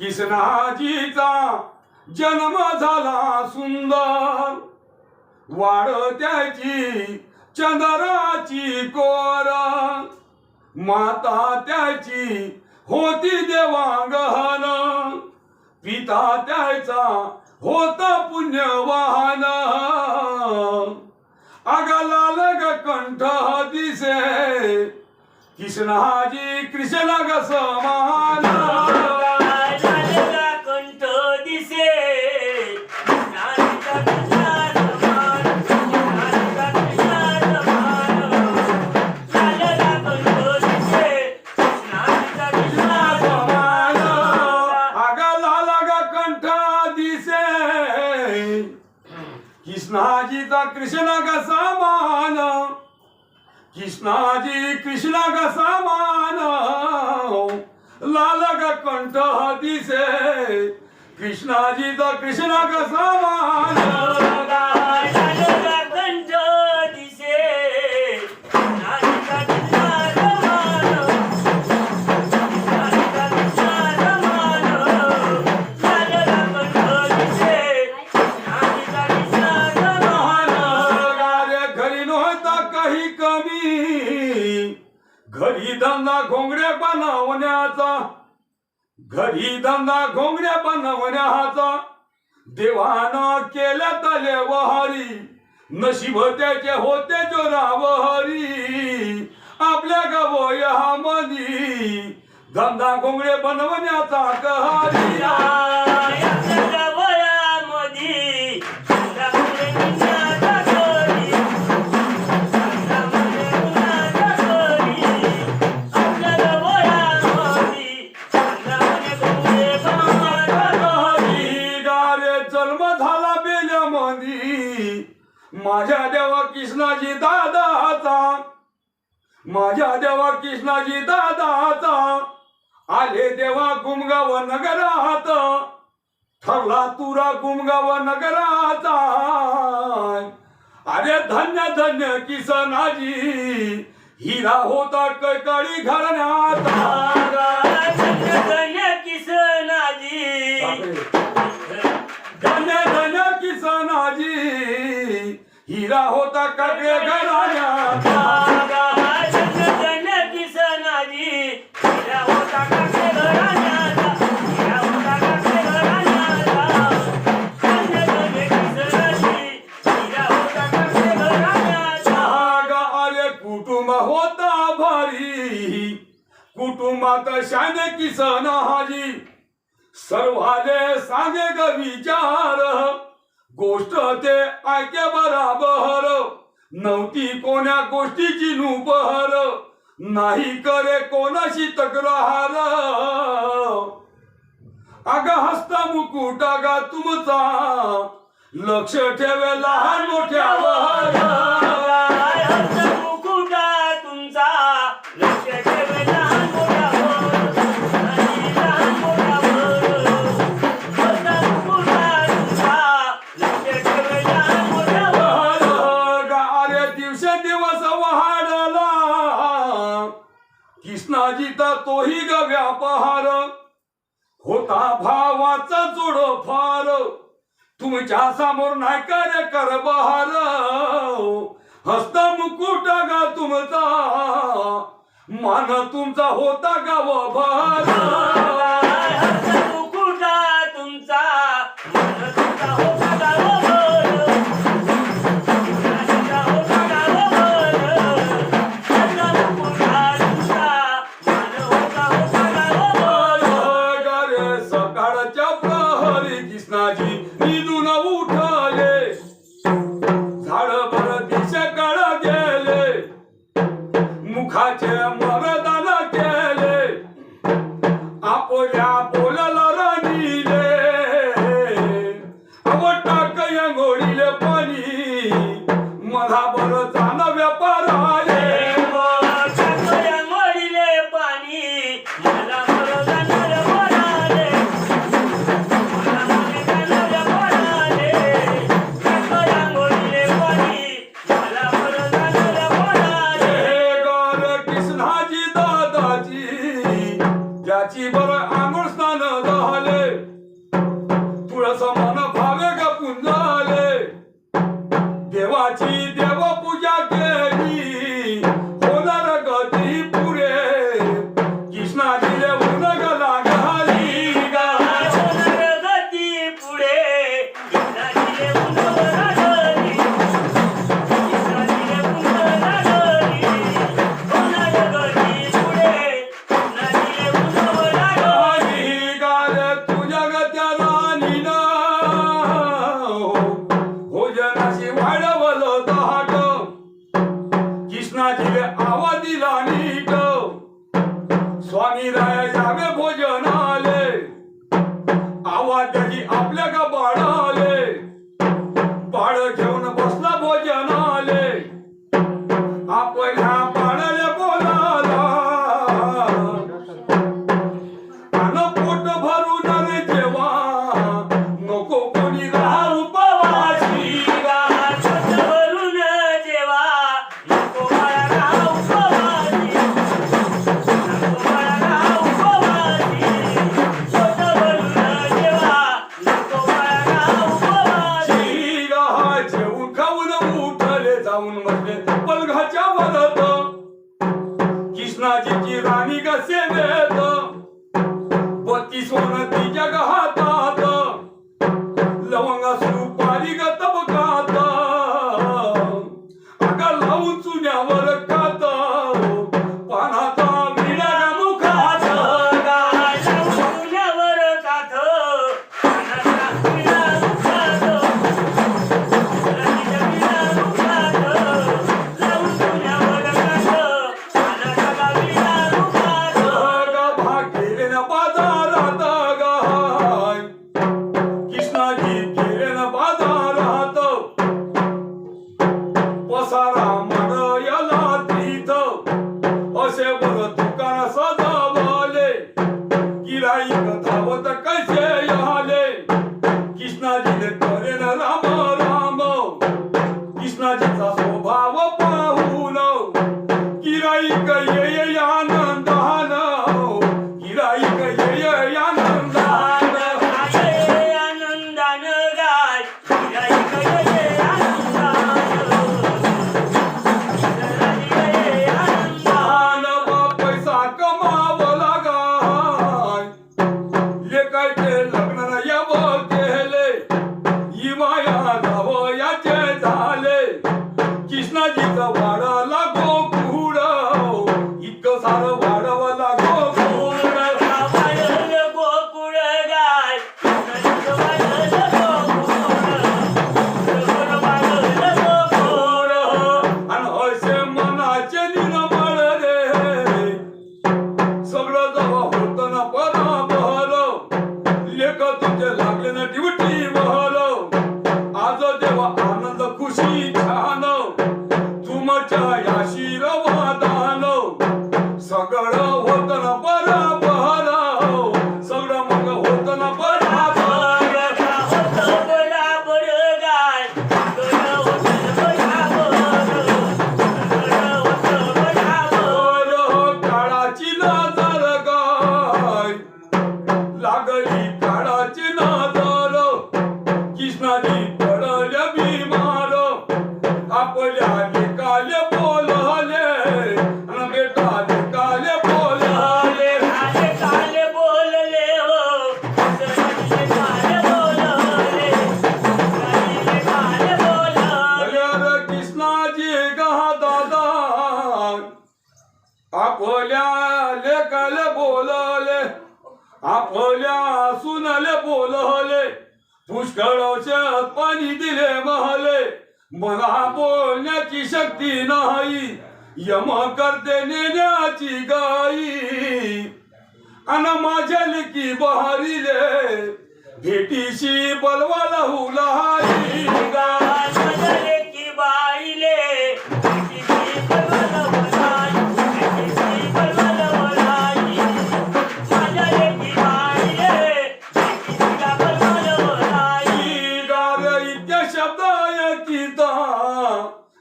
किसनाजीचा जन्म झाला सुंदर. वाढ त्याची चंद्राची कोर. माता त्याची होती देवांगहन. पिता त्याचा होता पुण्यवाहन. अगला लग कंठ दिसे. कृष्णाजी कृष्ण ग समान. समान कृष्णाजी कृष्ण ग समान लाल ग कंठ दिसे. कृष्णाजीचा कृष्ण ग समान घरी धंदा घोंगड्या बनवण्याचा. घरी धंदा घोंगड्या बनवण्याचा. देवानं केल्या तले वहारी. नशीब त्याचे होते जोरावहरी. आपल्या गवया मनी धंदा घोंगडे बनवण्याचा कहारी माझ्या देवा कृष्णाजी दादाचा. आले देवा गुमगाव नगरात. ठरला तुरा गुमगाव नगराचा. अरे धन्य धन्य किसनाजी. हिरा होता कैकाळी घराण्यात धन्य धन्य किसनाजी. धन्य धन्य किसनाजी. हिरा होता काकडे घराण्यात कशाने किसन हाजी। सर्वाले सांगे ग विचार। गोष्ट ते ऐके बराबर। नव्हती कोण्या गोष्टीची नुपहर। नाही करे कोणाशी तक्रार। अग हस्ता मुकुट गा तुमचा। लक्ष ठेवे लहान मोठ्या कृष्णाजीचा तोही ग व्यापार. होता भावाचा जोड फार. तुमच्यासमोर नाही कार्य कर बहार हस्त मुकुट गा तुमचा. मान तुमचा होता गाव भार спасибо. शक्ती नाही. यम करते नेण्याची गाई. अन माझ्या लेकी बहारिले भेटीशी बलवा लाहू लहाई गाई की भेटीशी बलवा लाहू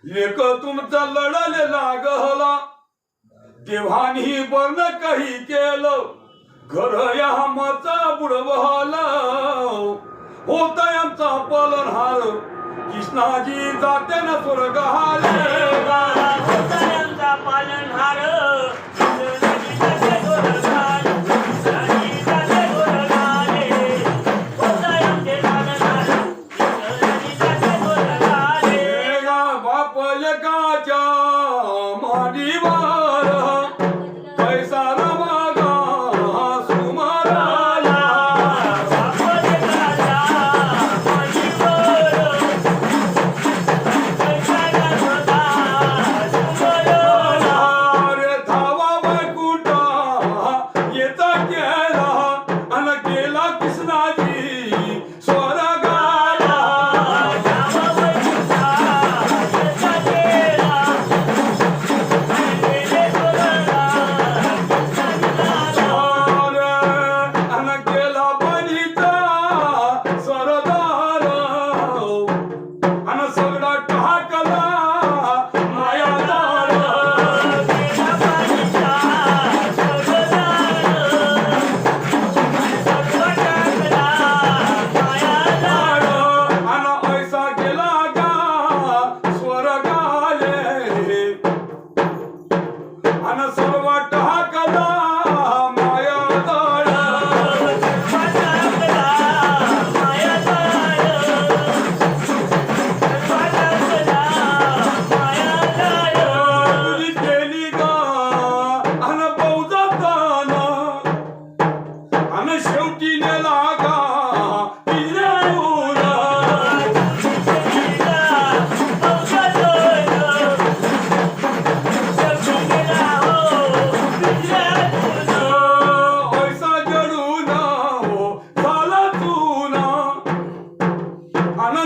लेख तुमचा लढले लागला. देवानी बर्ण काही केलं घर या माचा बुडवला. होता आमचा पलनहार कृष्णाजी जाते ना स्वर्ग हार होता आमचा पालनहार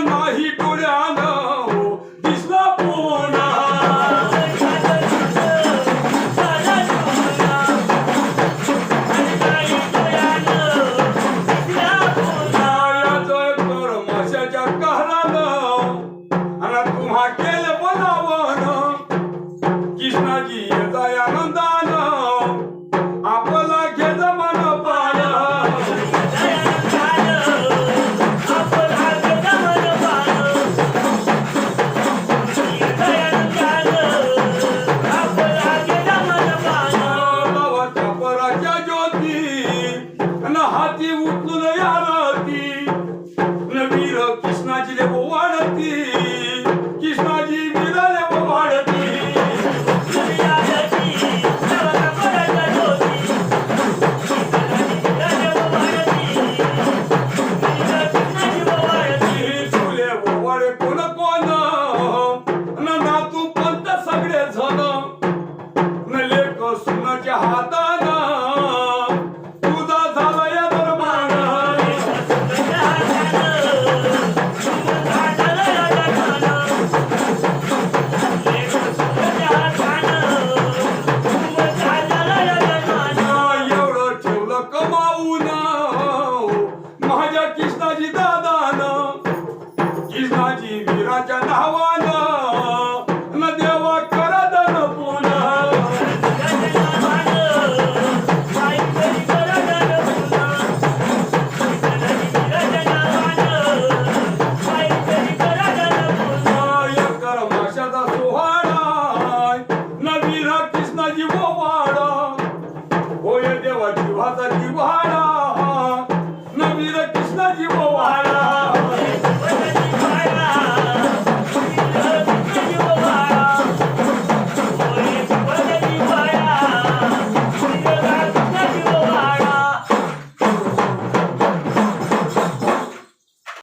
நாகி கொடு அந்த